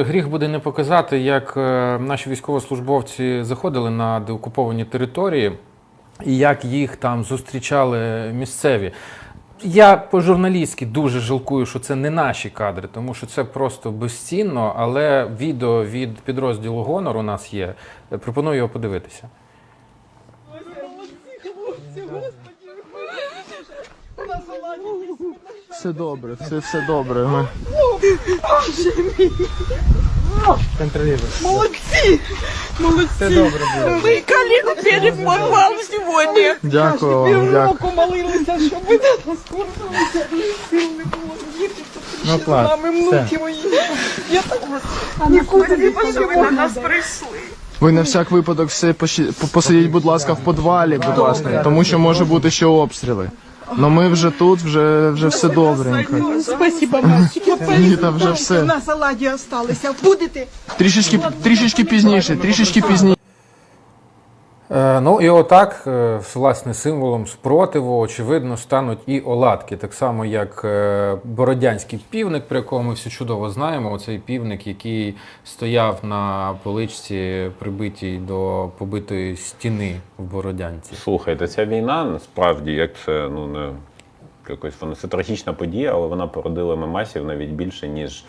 Гріх буде не показати, як е, наші військовослужбовці заходили на деокуповані території і як їх там зустрічали місцеві. Я по-журналістськи дуже жалкую, що це не наші кадри, тому що це просто безцінно, але відео від підрозділу Гонор у нас є. Пропоную його подивитися. Все добре, все, все добре. Ми... Молодцы! Молодцы! Вы коллегу переформал сегодня. Дякую вам, дякую. Року молилися, щоб ви до нас повернулися. Сил не було. Діти Ну, з клас, нами, внуки мої. Я так вас нікуди що ви до нас прийшли. Ви на всяк випадок все поші- по- посидіть, будь ласка, в підвалі, будь ласка, тому що може бути ще обстріли. Ну ми вже тут, вже, вже все добренько. Спасибо, мальчики. Ні, там вже все. На саладі осталися. Будете? Трішечки, трішечки пізніше, трішечки пізніше. Е, Ну і отак, е, власне, символом спротиву, очевидно, стануть і оладки, так само як е, бородянський півник, про якого ми всі чудово знаємо. Оцей півник, який стояв на поличці, прибитій до побитої стіни в Бородянці. Слухайте, ця війна насправді, як це ну не якось вона це трагічна подія, але вона породила мемасів навіть більше, ніж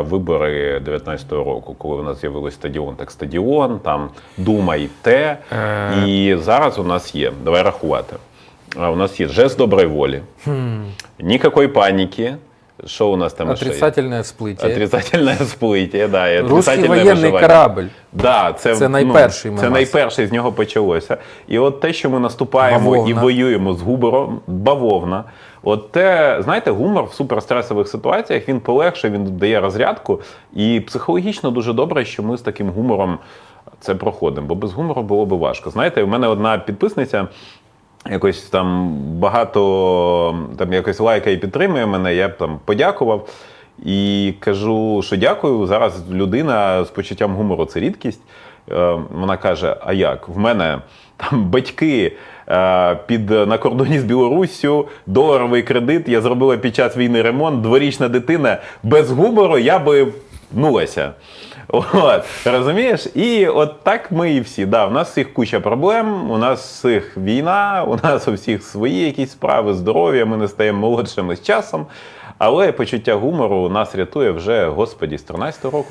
вибори 19-го року, коли у нас з'явився стадіон, так стадіон, там думай те. Е. І зараз у нас є. Давай рахувати. У нас є жест доброї волі, ніякої паніки. Що у нас там ще є? Отрицательне всплиття. Отрицательне сплиття, да, і Русський воєнний виживання. корабль. Да, це, Це ну, найперший Це найперший з нього почалося. І от те, що ми наступаємо Бавовна. і воюємо з гумором, бавовна. От те, знаєте, гумор в суперстресових ситуаціях він полегшує, він дає розрядку. І психологічно дуже добре, що ми з таким гумором це проходимо. Бо без гумору було би важко. Знаєте, у мене одна підписниця. Якось там багато там якось лайка і підтримує мене. Я б там подякував і кажу, що дякую. Зараз людина з почуттям гумору це рідкість. Е, Вона каже: А як? В мене там батьки е, під на кордоні з Білоруссю, доларовий кредит. Я зробила під час війни ремонт. Дворічна дитина без гумору я би внулася. От, розумієш? І от так ми і всі. Да, у нас всіх куча проблем, у нас всіх війна, у нас у всіх свої якісь справи, здоров'я, ми не стаємо молодшими з часом. Але почуття гумору нас рятує вже, господі, з 13 року.